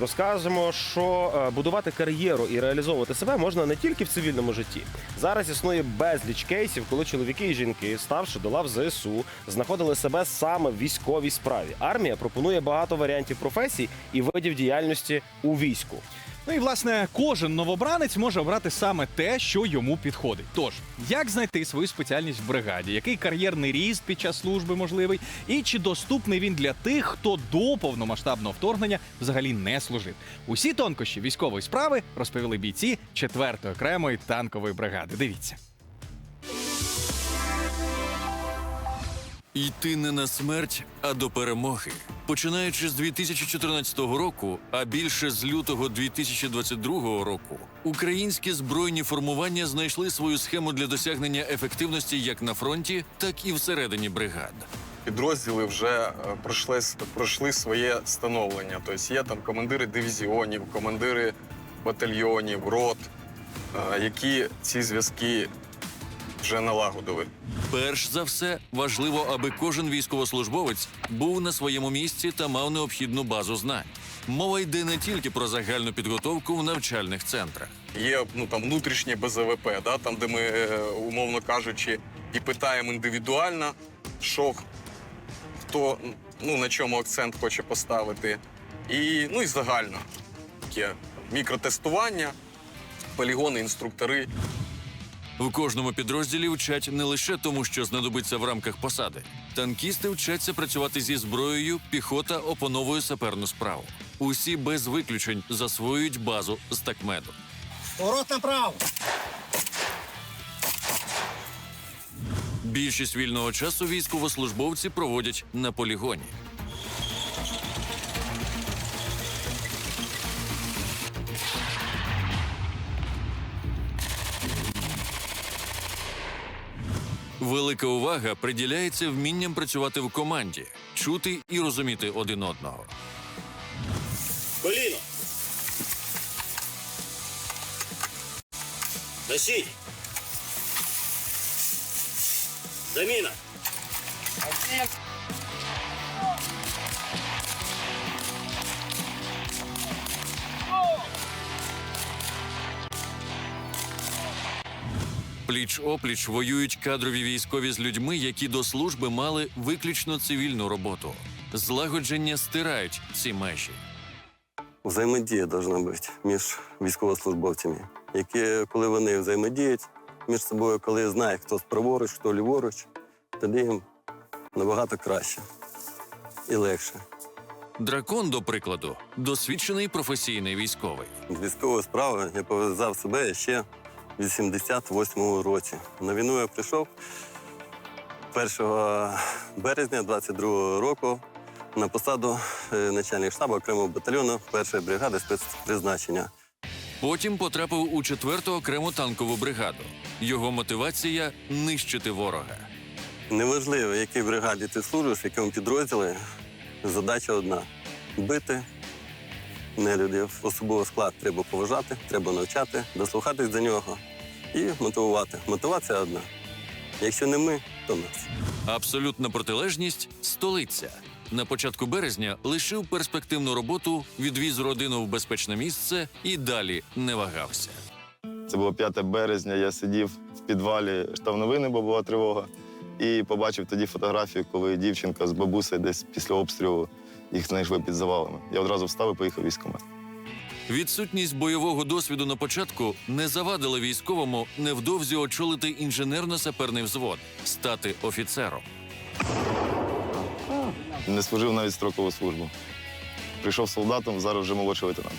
Розкажемо, що е, будувати кар'єру і реалізовувати себе можна не тільки в цивільному житті. Зараз існує безліч кейсів, коли чоловіки і жінки, ставши до лав ЗСУ, знаходили себе саме в військовій справі. Армія пропонує багато варіантів професій і видів діяльності у війську. Ну і власне кожен новобранець може обрати саме те, що йому підходить. Тож, як знайти свою спеціальність в бригаді, який кар'єрний ріст під час служби можливий, і чи доступний він для тих, хто до повномасштабного вторгнення взагалі не служив? Усі тонкощі військової справи розповіли бійці 4-ї окремої танкової бригади. Дивіться. Йти не на смерть, а до перемоги. Починаючи з 2014 року, а більше з лютого 2022 року, українські збройні формування знайшли свою схему для досягнення ефективності як на фронті, так і всередині бригад. підрозділи вже е, пройшли, пройшли своє становлення. Тобто є там командири дивізіонів, командири батальйонів, рот, е, які ці зв'язки вже налагодили. Перш за все, важливо, аби кожен військовослужбовець був на своєму місці та мав необхідну базу знань. Мова йде не тільки про загальну підготовку в навчальних центрах. Є ну там внутрішнє БЗВП, да, там, де ми, е, умовно кажучи, і питаємо індивідуально, що хто ну, на чому акцент хоче поставити. І, ну, і загально таке мікротестування, полігони, інструктори. В кожному підрозділі вчать не лише тому, що знадобиться в рамках посади. Танкісти вчаться працювати зі зброєю, піхота опановує саперну справу. Усі без виключень засвоюють базу з такмеду. Ворот направо. Більшість вільного часу військовослужбовці проводять на полігоні. Велика увага приділяється вмінням працювати в команді, чути і розуміти один одного. Коліно. Носіть. Заміна. Пліч опліч воюють кадрові військові з людьми, які до служби мали виключно цивільну роботу. Злагодження стирають ці межі. Взаємодія повинна бути між військовослужбовцями, які, коли вони взаємодіють між собою, коли знають, хто праворуч, хто ліворуч, тоді їм набагато краще і легше. Дракон, до прикладу, досвідчений професійний військовий. З військової справи я пов'язав себе ще 88-му році. На війну я прийшов 1 березня 22-го року на посаду е, начальник штабу окремого батальйону першої бригади спецпризначення. Потім потрапив у 4-ту окрему танкову бригаду. Його мотивація нищити ворога. Неважливо, в якій бригаді ти служиш, в якому підрозділі, задача одна бити нелюдів. Особовий склад треба поважати, треба навчати, дослухатись до нього і мотивувати. Мотивація одна. Якщо не ми, то нас. Абсолютна протилежність столиця. На початку березня лишив перспективну роботу, відвіз родину в безпечне місце і далі не вагався. Це було 5 березня. Я сидів в підвалі штаб новини, бо була тривога. І побачив тоді фотографію, коли дівчинка з бабусею десь після обстрілу їх знайшли під завалами. Я одразу встав і поїхав в військкомат. Відсутність бойового досвіду на початку не завадила військовому невдовзі очолити інженерно-саперний взвод, стати офіцером. Не служив навіть строкову службу. Прийшов солдатом, зараз вже молодший лейтенант.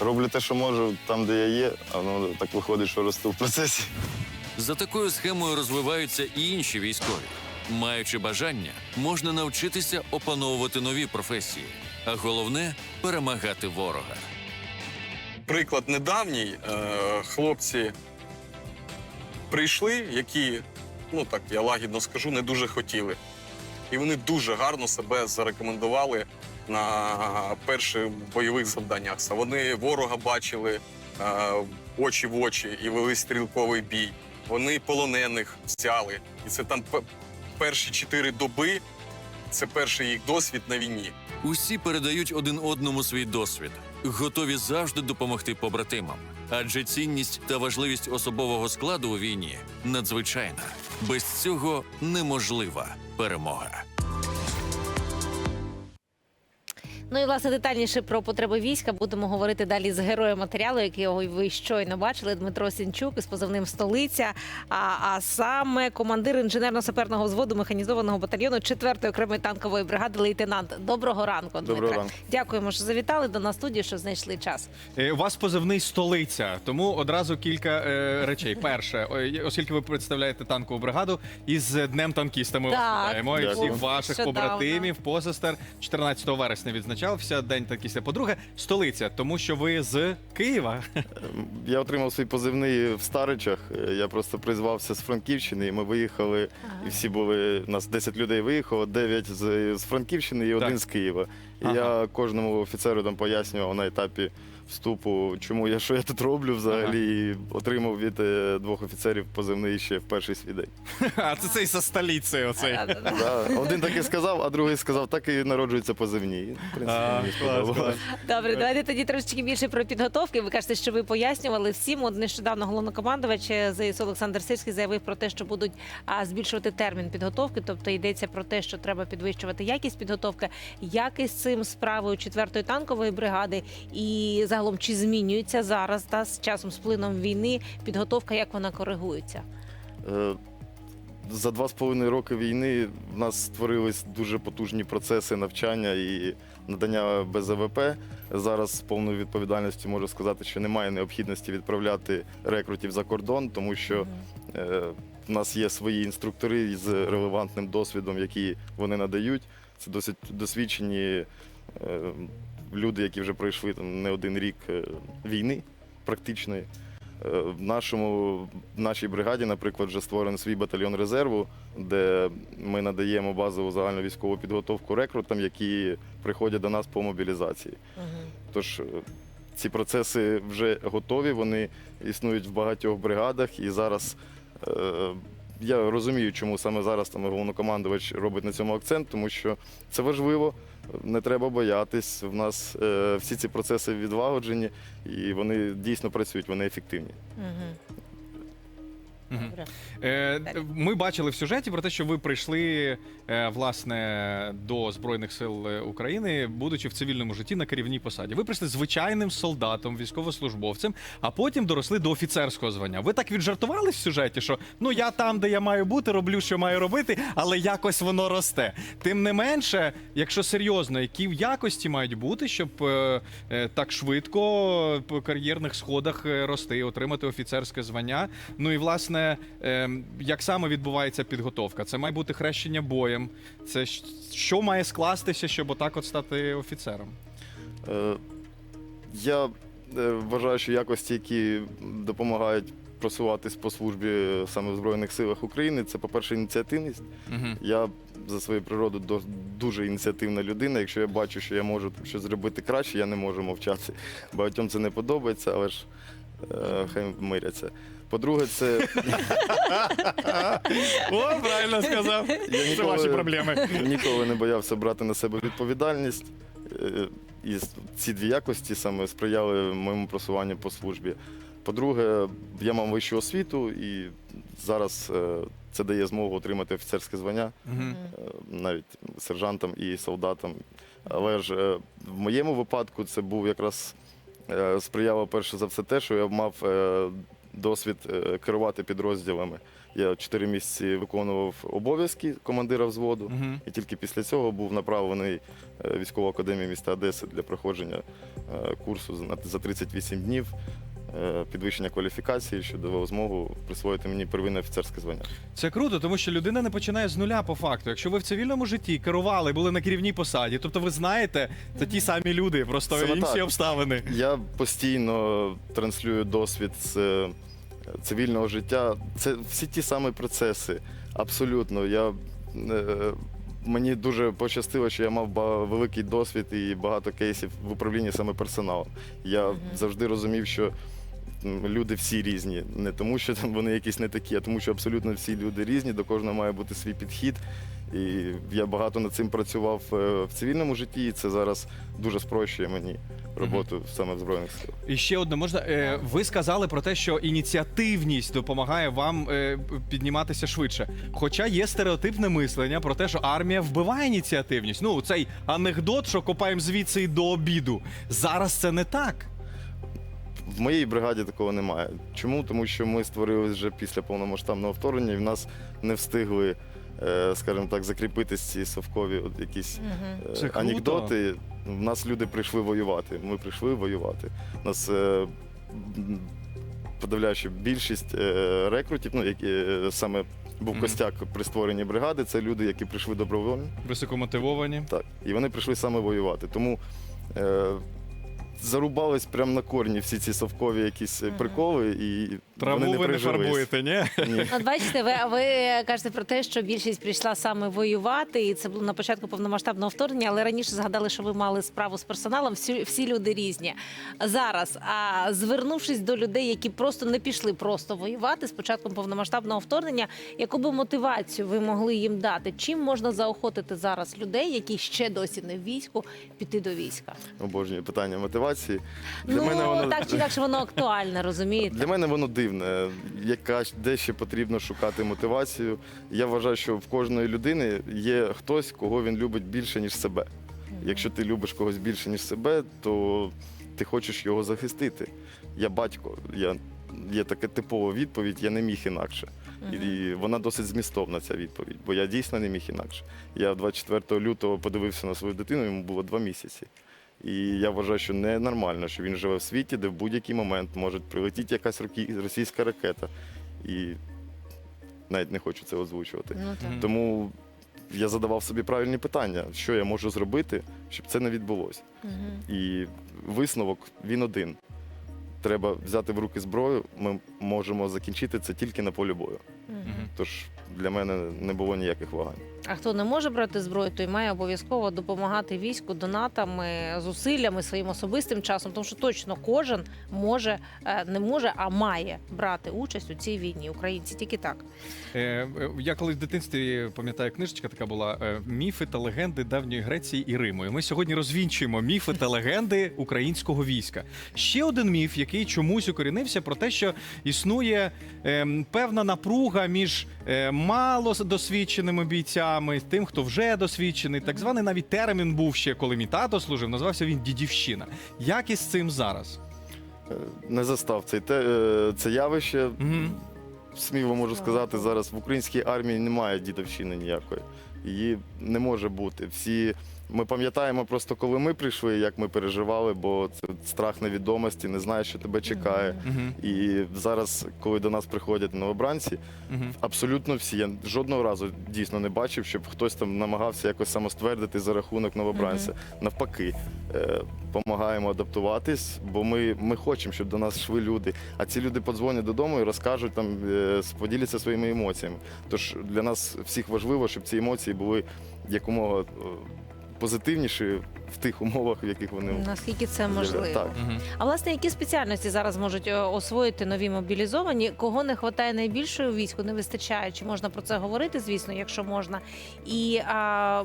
Роблю те, що можу там, де я є, а воно так виходить, що росту в процесі. За такою схемою розвиваються і інші військові. Маючи бажання, можна навчитися опановувати нові професії, а головне перемагати ворога. Приклад недавній. Е, хлопці прийшли, які, ну так я лагідно скажу, не дуже хотіли. І вони дуже гарно себе зарекомендували на перших бойових завданнях. Вони ворога бачили е, очі в очі і вели стрілковий бій. Вони полонених взяли. І це там перші чотири доби. Це перший їх досвід на війні. Усі передають один одному свій досвід. готові завжди допомогти побратимам. Адже цінність та важливість особового складу у війні надзвичайна. Без цього неможлива перемога. Ну і власне детальніше про потреби війська будемо говорити далі з героєм матеріалу, якого ви щойно бачили, Дмитро Сінчук із позивним столиця. А, а саме командир інженерно-саперного взводу механізованого батальйону 4-ї окремої танкової бригади, лейтенант. Доброго ранку. Доброго ранку. Дякуємо, що завітали до нас в студію, що знайшли час. Е, У вас позивний столиця, тому одразу кілька е, речей. Перше, оскільки ви представляєте танкову бригаду, із Днем танкіста ми вас вітаємо. І всіх ваших побратимів, посестер 14 вересня відзначався День танкіста. По-друге, столиця, тому що ви з Києва. Я отримав свій позивний в Старичах. Е, Я просто призвався з Франківщини, і ми виїхали. І всі були. У нас 10 людей виїхало, 9 з, з Франківщини і один Так. з Києва. І Ага. я кожному офіцеру там пояснював на етапі вступу, чому я що я тут роблю взагалі. І отримав від е, двох офіцерів позивний ще в перший свій день. А це цей со столиці. Оцей. Да. Один так і сказав, а другий сказав, так і народжуються позивні. І, в принципі, А, мені клас, сподобалось. клас. Добре, давайте тоді трошечки більше про підготовки. Ви кажете, що ви пояснювали всім. От нещодавно головнокомандувач ЗСУ Олександр Сирський заявив про те, що будуть а, збільшувати термін підготовки. Тобто йдеться про те, що треба підвищувати якість підготовки. Як із цим справою 4-ї танкової бригади, і загалом чи змінюється зараз та з часом з плином війни підготовка, як вона коригується? Е, За два з половиною роки війни в нас створились дуже потужні процеси навчання і надання БЗВП. Зараз з повною відповідальністю можу сказати, що немає необхідності відправляти рекрутів за кордон, тому що е, в нас є свої інструктори з релевантним досвідом, які вони надають. Це досить досвідчені е, люди, які вже пройшли там не один рік е, війни практичної. Е, В нашому в нашій бригаді, наприклад, вже створений свій батальйон резерву, де ми надаємо базову загальну військову підготовку рекрутам, які приходять до нас по мобілізації. Тож е, ці процеси вже готові, вони існують в багатьох бригадах, і зараз е, я розумію, чому саме зараз там головнокомандувач робить на цьому акцент, тому що це важливо, не треба боятись. В нас е, всі ці процеси відлагоджені, і вони дійсно працюють, вони ефективні. Мгм. Мгм. Добре. Е, Далі. Ми бачили в сюжеті про те, що ви прийшли е, власне до Збройних сил е, України, будучи в цивільному житті на керівній посаді. Ви прийшли звичайним солдатом, військовослужбовцем, а потім доросли до офіцерського звання. Ви так віджартували в сюжеті, що ну я там, де я маю бути, роблю, що маю робити, але якось воно росте. Тим не менше, якщо серйозно, які якості мають бути, щоб е, е, так швидко по кар'єрних сходах е, рости, отримати офіцерське звання. Ну і власне, е, як саме відбувається підготовка? Це має бути хрещення боєм. Це що має скластися, щоб отак от стати офіцером? Е, Я е, вважаю, що якості, які допомагають просуватись по службі саме в Збройних силах України, це, по-перше, ініціативність. Угу. Я за свою природу дуже ініціативна людина. Якщо я бачу, що я можу щось зробити краще, я не можу мовчати. Багатьом це не подобається, але ж е, хай миряться. По-друге, це О, правильно сказав. Це ваші ніколи, проблеми. ніколи не боявся брати на себе відповідальність. Е, І ці дві якості саме сприяли моєму просуванню по службі. По-друге, я мав вищу освіту, і зараз е, це дає змогу отримати офіцерське звання. Мгм. е, навіть сержантам і солдатам. Але ж е, в моєму випадку це був якраз сприяло перше за все те, що я мав е, досвід е, керувати підрозділами. Я чотири місяці виконував обов'язки командира взводу, Мгм. і тільки після цього був направлений е, військову академію міста Одеси для проходження е, курсу за 38 днів. Е, Підвищення кваліфікації, що давало змогу присвоїти мені первинне офіцерське звання. Це круто, тому що людина не починає з нуля по факту. Якщо ви в цивільному житті керували, були на керівній посаді, тобто ви знаєте, це ті самі люди, просто Саме інші так. обставини. Я постійно транслюю досвід з е, цивільного життя. Це всі ті самі процеси. Абсолютно. Я, е, мені дуже пощастило, що я мав ба- великий досвід і багато кейсів в управлінні саме персоналом. Я завжди розумів, що люди всі різні. Не тому, що там вони якісь не такі, а тому, що абсолютно всі люди різні, до кожного має бути свій підхід. І я багато над цим працював е, в цивільному житті, і це зараз дуже спрощує мені роботу саме в Збройних силах. І ще одне можна. Е, ви сказали про те, що ініціативність допомагає вам е, підніматися швидше. Хоча є стереотипне мислення про те, що армія вбиває ініціативність. Ну, цей анекдот, що копаємо звідси і до обіду. Зараз це не так. В моїй бригаді такого немає. Чому? Тому що ми створили вже після повномасштабного вторгнення, і в нас не встигли, е, скажімо так, закріпитись ці совкові от якісь круто. анекдоти. В нас люди прийшли воювати. Ми прийшли воювати. У нас е, подавляюча більшість рекрутів, ну які саме був Мгм. костяк при створенні бригади, це люди, які прийшли добровольно. Високомотивовані. Так, і вони прийшли саме воювати. Тому е, зарубались прямо на корні всі ці совкові якісь е, приколи, і Траву вони не ви не прижились. фарбуєте, ні? Ні. От бачите, ви, ви кажете про те, що більшість прийшла саме воювати, і це було на початку повномасштабного вторгнення, але раніше згадали, що ви мали справу з персоналом. Всі, всі люди різні. Зараз, а звернувшись до людей, які просто не пішли просто воювати з початком повномасштабного вторгнення, яку би мотивацію ви могли їм дати? Чим можна заохотити зараз людей, які ще досі не в війську, піти до війська? Обожнюю питання мотивації. Для ну мене воно так чи інакше воно актуальне, розумієте? Для мене воно дивне. Яка де ще потрібно шукати мотивацію. Я вважаю, що в кожної людини є хтось, кого він любить більше, ніж себе. Якщо ти любиш когось більше, ніж себе, то ти хочеш його захистити. Я батько, я, є така типова відповідь, я не міг інакше. І вона досить змістовна, ця відповідь, бо я дійсно не міг інакше. Я 24 лютого подивився на свою дитину, йому було два місяці. І я вважаю, що ненормально, що він живе в світі, де в будь-який момент може прилетіти якась російська ракета. І навіть не хочу це озвучувати. Ну, так. Тому я задавав собі правильні питання, що я можу зробити, щоб це не відбулося. Мгм. І висновок він один. Треба взяти в руки зброю. Ми можемо закінчити це тільки на полі бою. Мгм. Тож для мене не було ніяких вагань. А хто не може брати зброю, той має обов'язково допомагати війську донатами, зусиллями, своїм особистим часом, тому що точно кожен може, е, не може, а має брати участь у цій війні. Українці тільки так. Е, е, Я колись в дитинстві пам'ятаю, книжечка така була міфи та легенди давньої Греції і Риму. І ми сьогодні розвінчуємо міфи та легенди українського війська. Ще один міф, який чомусь укорінився, про те, що існує ем, певна напруга між мало досвідченими бійцями, тим, хто вже досвідчений. Так званий навіть термін був ще, коли мій тато служив. Називався він дідівщина. Як із цим зараз? Е, Не застав цей те, е, це явище. Угу. Сміло можу сказати, зараз в українській армії немає дідовщини ніякої. Її не може бути. Всі ми пам'ятаємо просто, коли ми прийшли, як ми переживали, бо це страх невідомості, не знаєш, що тебе чекає. Мгм. І зараз, коли до нас приходять новобранці, Мгм. абсолютно всі. Я жодного разу дійсно не бачив, щоб хтось там намагався якось самоствердити за рахунок новобранця. Навпаки, е, допомагаємо адаптуватись, бо ми, ми хочемо, щоб до нас йшли люди. А ці люди подзвонять додому і розкажуть там, е, поділяться своїми емоціями. Тож для нас всіх важливо, щоб ці емоції були якомога е, позитивніші в тих умовах, в яких вони Наскільки це можливо? Так. Мгм. А власне, які спеціальності зараз можуть е, освоїти нові мобілізовані? Кого не вистачає найбільше у війську, не вистачає? Чи можна про це говорити, звісно, якщо можна? І а,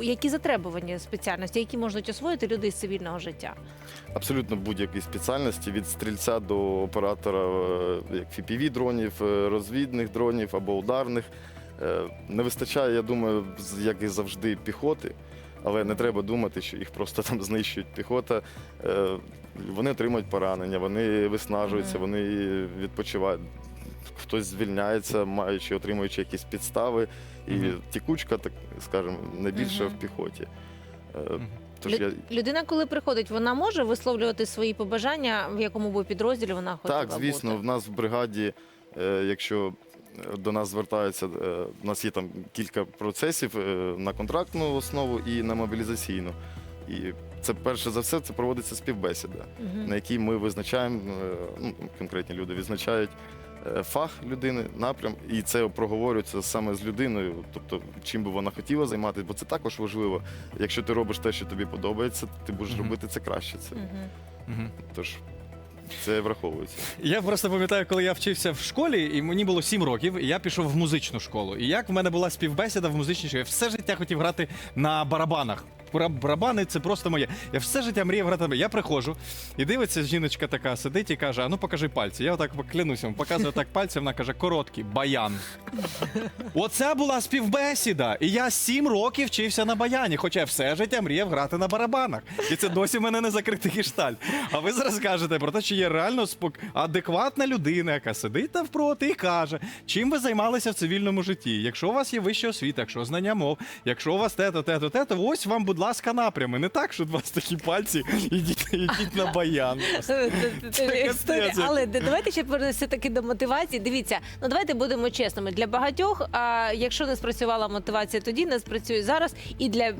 які затребувані спеціальності, які можуть освоїти люди з цивільного життя? Абсолютно будь-які спеціальності від стрільця до оператора е, як fpv дронів, е, розвідних дронів або ударних. Не вистачає, я думаю, з- як і завжди, піхоти, але не треба думати, що їх просто там знищують. Піхота е, вони отримують поранення, вони виснажуються, вони відпочивають. Хтось звільняється, маючи, отримуючи якісь підстави. І тікучка, так скажемо, найбільше Мгм. в піхоті. Е, Тож Лю- я Людина, коли приходить, вона може висловлювати свої побажання, в якому би підрозділі вона хотіла Так, звісно, бути? в нас в бригаді, е, якщо до нас звертаються, е, у нас є там кілька процесів е, на контрактну основу і на мобілізаційну. І це перше за все це проводиться співбесіда, Мгм. на якій ми визначаємо, е, ну, конкретні люди відзначають е, фах людини, напрям, і це проговорюється саме з людиною, тобто чим би вона хотіла займатися, бо це також важливо. Якщо ти робиш те, що тобі подобається, ти будеш Мгм. робити це краще. Це. Мгм. Тож Це враховується. Я просто пам'ятаю, коли я вчився в школі, і мені було 7 років, і я пішов в музичну школу. І як в мене була співбесіда в музичній школі, я все життя хотів грати на барабанах. Бара- Барабани це просто моє. Я все життя мріяв грати. Я приходжу, і дивиться, жіночка така сидить і каже: А ну покажи пальці. Я отак клянуся, показую так пальці, вона каже, короткі, баян. Оце була співбесіда. І я 7 років вчився на баяні, хоча я все життя мріяв грати на барабанах. І це досі в мене не закритий гештальт. А ви зараз кажете про те, що є реально спок... адекватна людина, яка сидить навпроти і каже, чим ви займалися в цивільному житті. Якщо у вас є вища освіта, якщо знання мов, якщо у вас те-то, те-то, те-то, ось вам, будь ласка, напрями. Не так, що у вас такі пальці, ідіть, ідіть на баян. Але давайте ще повернемося таки до мотивації. Дивіться, ну давайте будемо чесними. Для багатьох, а якщо не спрацювала мотивація, тоді не спрацює зараз. І для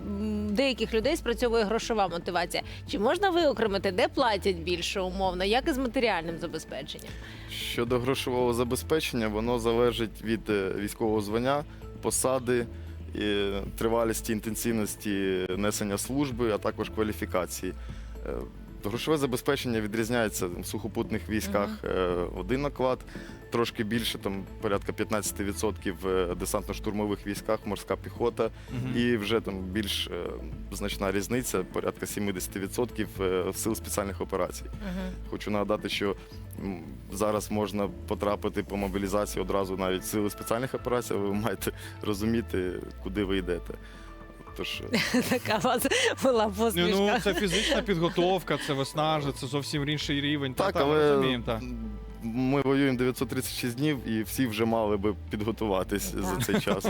деяких людей спрацьовує грошова мотивація. Чи можна виокремити, де платять більше умовно, як і з матеріальним забезпеченням? Щодо грошового забезпечення, воно залежить від е, військового звання, посади, тривалісті, інтенсивності несення служби, а також кваліфікації. Е, Грошове забезпечення відрізняється в сухопутних військах е, один наклад, трошки більше, там порядка 15% в десантно-штурмових військах, морська піхота, і вже там більш е, значна різниця, порядка 70% е, сил спеціальних операцій. Хочу нагадати, що зараз можна потрапити по мобілізації одразу навіть в сили спеціальних операцій, ви маєте розуміти, куди ви йдете. Тож е, Така у вас була посмішка. Ну, це фізична підготовка, це виснажує, це зовсім інший рівень. Так, та, але розуміємо, та. Ми воюємо 936 днів, і всі вже мали би підготуватись за цей час.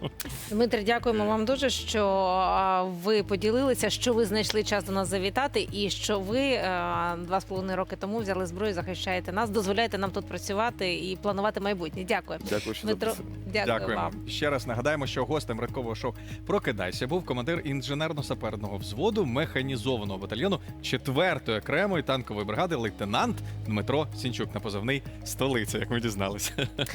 Дмитре, дякуємо вам дуже, що а, ви поділилися, що ви знайшли час до нас завітати, і що ви а, два з половиною роки тому взяли зброю, захищаєте нас, дозволяєте нам тут працювати і планувати майбутнє. Дякую. Дякую, що Дмитро, запросили. дякую Дякуємо. вам. Ще раз нагадаємо, що гостем ранкового шоу Прокидайся був командир інженерно-саперного взводу механізованого батальйону 4-ї окремої танкової бригади лейтенант Дмитро Сінчук на позивний столиця, як ми дізналися.